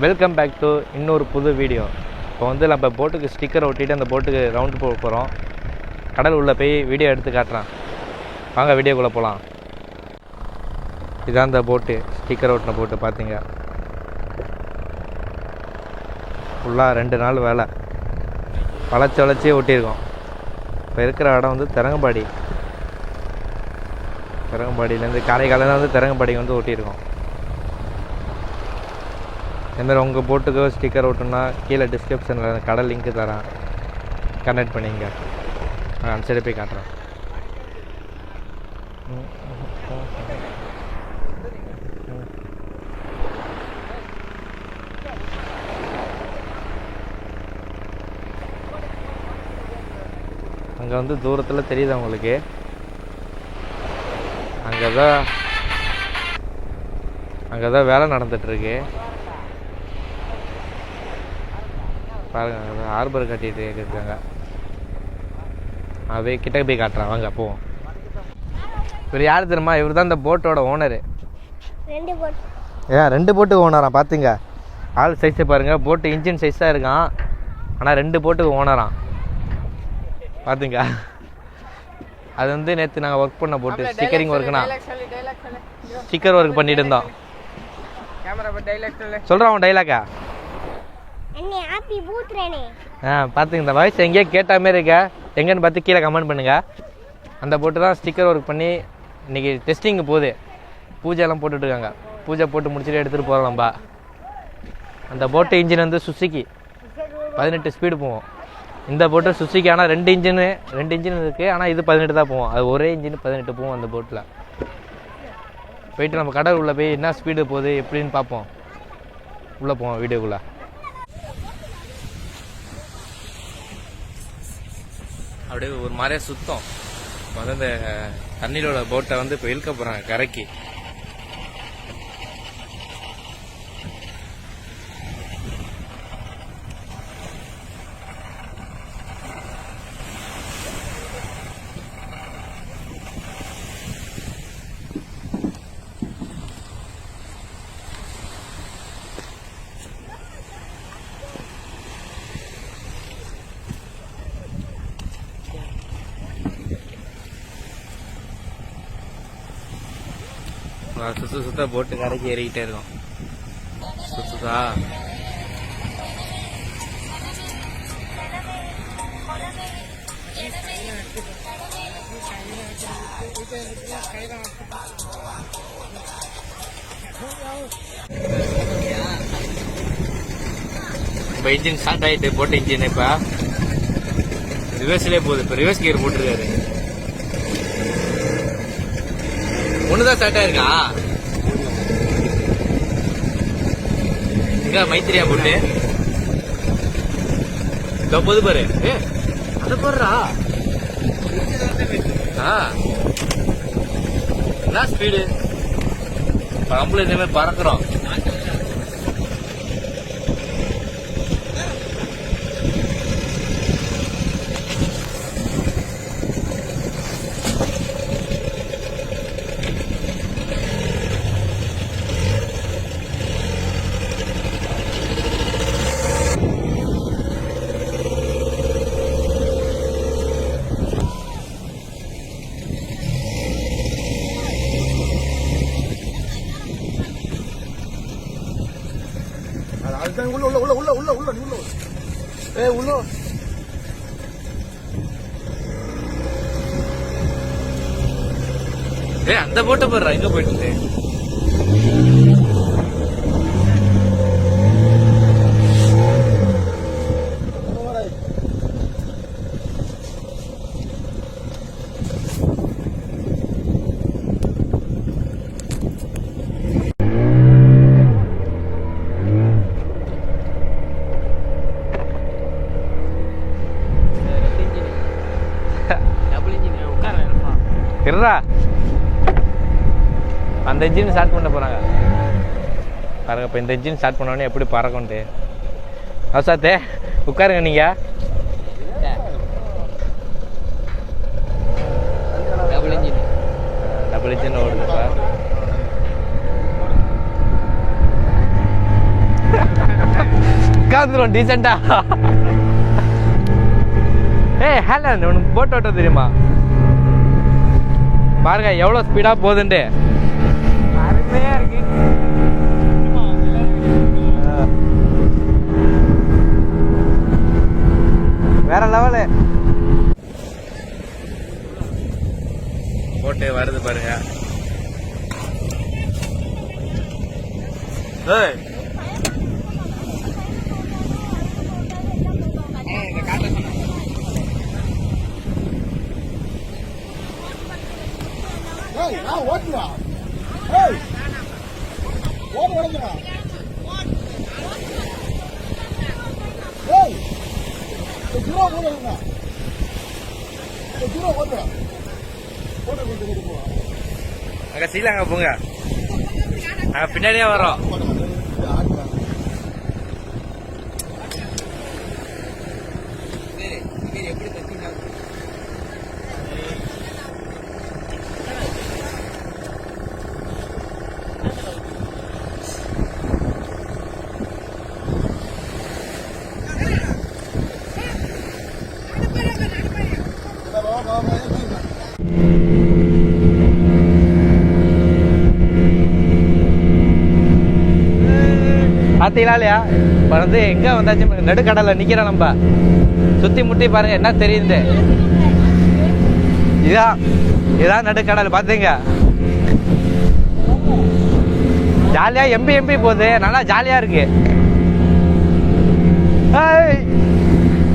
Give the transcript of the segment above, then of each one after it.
Welcome back to இன்னொரு புது video இப்போ வந்து நம்ம போட்டுக்கு ஸ்டிக்கர் ஒட்டிட்டு அந்த போட்டுக்கு ரவுண்டு போக போகிறோம் கடல் உள்ளே போய் வீடியோ எடுத்து காட்டுறேன். வாங்க வீடியோக்குள்ளே போகலாம் இதான் இந்த போட்டு ஸ்டிக்கர் ஒட்டின போட்டு பார்த்தீங்க ஃபுல்லாக ரெண்டு நாள் வேலை. வளைச்சி வளைச்சி ஒட்டியிருக்கோம். இப்போ இருக்கிற இடம் வந்து தரங்கம்பாடி தரங்கம்பாடியிலேருந்து காரைக்காலேருந்து வந்து தரங்கம்பாடிக்கு வந்து ஒட்டியிருக்கோம். இதுமாரி உங்கள் போட்டுக்கோ ஸ்டிக்கர் ஒட்டணும்னா கீழே டிஸ்கிரிப்ஷனில் கடை லிங்க்கு தரேன். கனெக்ட் பண்ணிங்க நான் அந்த சைடு போய் காட்டுறேன். அங்கே வந்து தூரத்தில் தெரியுதா உங்களுக்கு? அங்கே தான் அங்கே தான் வேலை நடந்துகிட்ருக்கு பாருங்க ஹார்பர் கட்டிட்டு இருக்காங்க. அப்படியே கிட்ட போய் காட்டுறேன் வாங்க போவோம். இவர் யார் தெரியுமா? இவர் தான் இந்த போட்டோட ஓனரு ரெண்டு போட் ஏன் ரெண்டு போட்டுக்கு ஓனரா பார்த்துங்க ஆள் சைஸை பாருங்க போட்டு இன்ஜின் சைஸாக இருக்கான். ஆனால் ரெண்டு போட்டுக்கு ஓனரான் பார்த்துங்க அது வந்து நேற்று நாங்கள் ஒர்க் பண்ண போட்டு ஸ்டிக்கரிங் ஒர்க்குனா ஸ்டிக்கர் ஒர்க் பண்ணிட்டு இருந்தோம். சொல்கிறான் அவன் டைலாக்கா ஆ பார்த்துங்க இந்த வாய்ஸ் எங்கேயோ கேட்ட மாதிரி இருக்க? எங்கன்னு பார்த்து கீழே கமெண்ட் பண்ணுங்க. அந்த போட்டு தான் ஸ்டிக்கர் ஒர்க் பண்ணி இன்னைக்கு டெஸ்டிங்கு போகுது. பூஜைலாம் போட்டுட்ருக்காங்க பூஜை போட்டு முடிச்சுட்டு எடுத்துகிட்டு போகலாம்பா அந்த போட்டு இன்ஜின் வந்து சுசுக்கி பதினெட்டு ஸ்பீடு போவோம் இந்த போட்டு சுசுக்கி ஆனால் ரெண்டு இன்ஜினு ரெண்டு இன்ஜின் இருக்குது ஆனால் இது பதினெட்டு தான் போவோம் அது ஒரே இன்ஜின் பதினெட்டு போவோம் அந்த போட்டில் போயிட்டு நம்ம கடல் உள்ளே போய் என்ன ஸ்பீடு போகுது எப்படின்னு பார்ப்போம். உள்ளே போவோம் வீடியோக்குள்ளே. அப்படியே ஒரு மாதிரியே சுத்தம். இப்போ வந்து இந்த தண்ணியிலோட போட்டை வந்து இப்போ இழுக்க போகிறாங்க கரைக்கு. சுத்த சுத்த போட்டு கரைக்கு ஏறிக்கிட்டே இருக்கும். சுத்துதா இப்போ இன்ஜின் ஸ்டார்ட் ஆகிட்டு போட்ட இன்ஜின் இப்போ ரிவர்ஸ்லேயே போகுது. இப்போ ரிவர்ஸ் கியர் போட்டிருக்காரு. ஒண்ணுதான் ஸ்டார்ட் ஆயிருக்கா? எங்க மைத்திரியா போட்டு இதோ போது பாரு. அத போடுறா என்ன ஸ்பீடு நம்மளும் இந்த மாதிரி பறக்குறோம். அதுதான் உள்ள உள்ள உள்ள உள்ள உள்ள உள்ள நீ உள்ள. ஏ உள்ள. ஏ அந்த போட்ட போடுறா எங்க போயிட்டு இருடா. அந்த இன்ஜின் ஸ்டார்ட் பண்ண போறாங்க. பாருங்க இப்போ இந்த இன்ஜின் ஸ்டார்ட் பண்ணோடனே எப்படி பறக்கும்ட்டு. அவசாத்தே உட்காருங்க நீங்க. டபுள் இன்ஜின் டபுள் இன்ஜின் ஓடுது சார் உட்காந்துரும் டீசெண்டா ஏய் ஹேலன் உனக்கு போட்டு ஓட்ட தெரியுமா? பாருங்க எவ்வளோ ஸ்பீடா போகுதுன்ட்டு. அருமையா இருக்கு. வேற லெவலு போட்டு வருது பாருங்க. ஏய் ஏய் நான் ஓட்டுவா ஏய் ஓடு ஓடுங்கடா ஏய் ஜீரோ ஓடுங்க ஜீரோ ஓடுடா ஓடு ஓடு ஓடு அங்க ஸ்ரீலங்கா போங்க. அங்க பின்னாடியே வரோம் பார்த்தீங்களா இல்லையா? இப்போ வந்து எங்க வந்தாச்சு? நடுக்கடலில் நிற்கிறோம் நம்ம. சுத்தி முட்டி பாருங்க என்ன தெரியுது? இதான் இதான் நடுக்கடல் பார்த்தீங்க ஜாலியா எம்பி எம்பி போகுது. நல்லா ஜாலியா இருக்கு.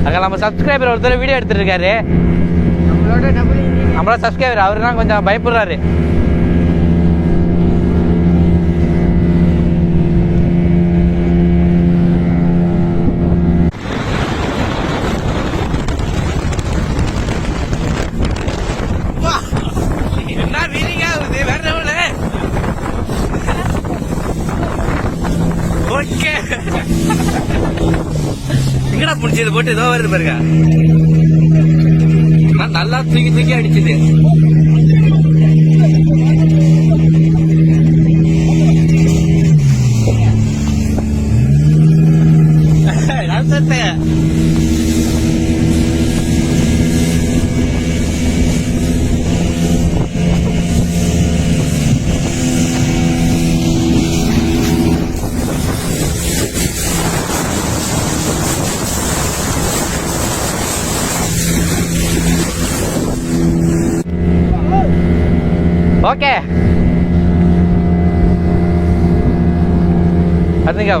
அங்கே நம்ம சப்ஸ்கிரைபர் ஒருத்தர் வீடியோ எடுத்துருக்காரு நம்மளோட டபுள் நம்மளா நம்மளோட சப்ஸ்கிரைபர் அவரு தான் கொஞ்சம் பயப்படுறாரு. என்ன வீலிங் ஆகுது வேற லெவலு. ஓகே. எங்கடா புடிச்சது போட்டு ஏதோ வருது பாருங்க. തിങ്ങി തിങ്ങി അടിച്ചത്. Parke! Ano nga?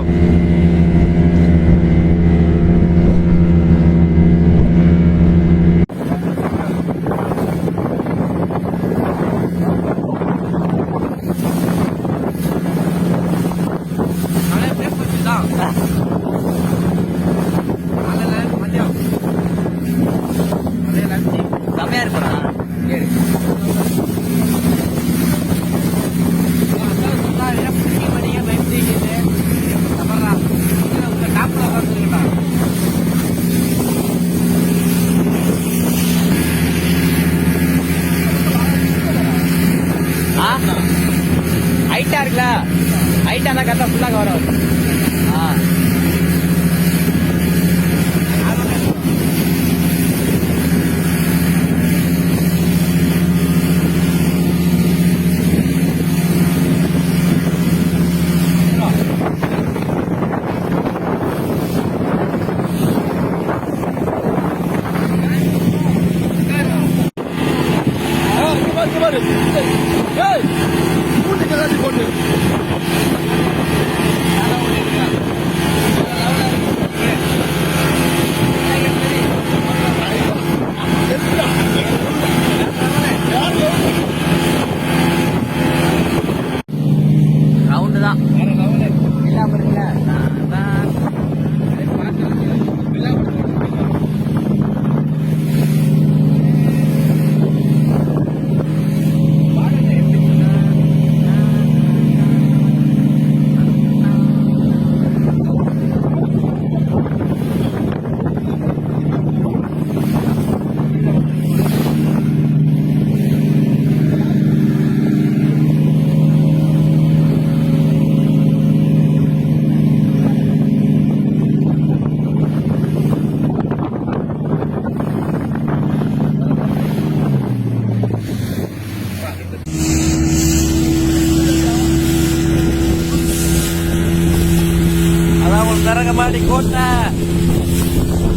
தரங்கம்பாடி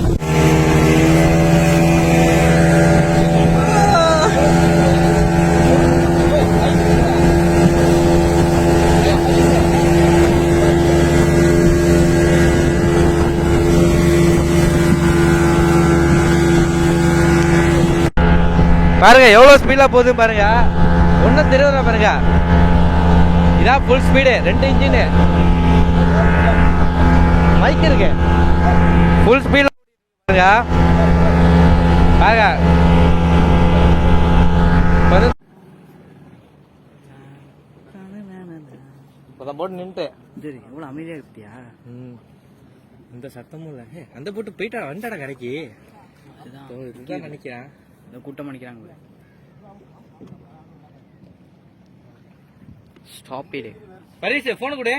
பாருங்க எவ்வளவு ஸ்பீடா போகுது பாருங்க. ஒன்றும் தெரியுதா பாருங்க. இதான் ஃபுல் ஸ்பீடு ரெண்டு இன்ஜினு மைக் இருக்கு. ஃபுல் ஸ்பீட் பாருங்க. இப்பதான் போட்டு நின்ட்டு சரி எவ்வளோ அமைதியாக இருப்பியா? ம். இந்த சத்தமும் இல்ல. அந்த போட்டு போயிட்டா வந்துட்டாடா கடைக்கு. இதுதான். நினைக்கிறேன். இந்த கூட்டம் பண்ணிக்கிறாங்க ஸ்டாப் இடு பரிசு போன் கொடு.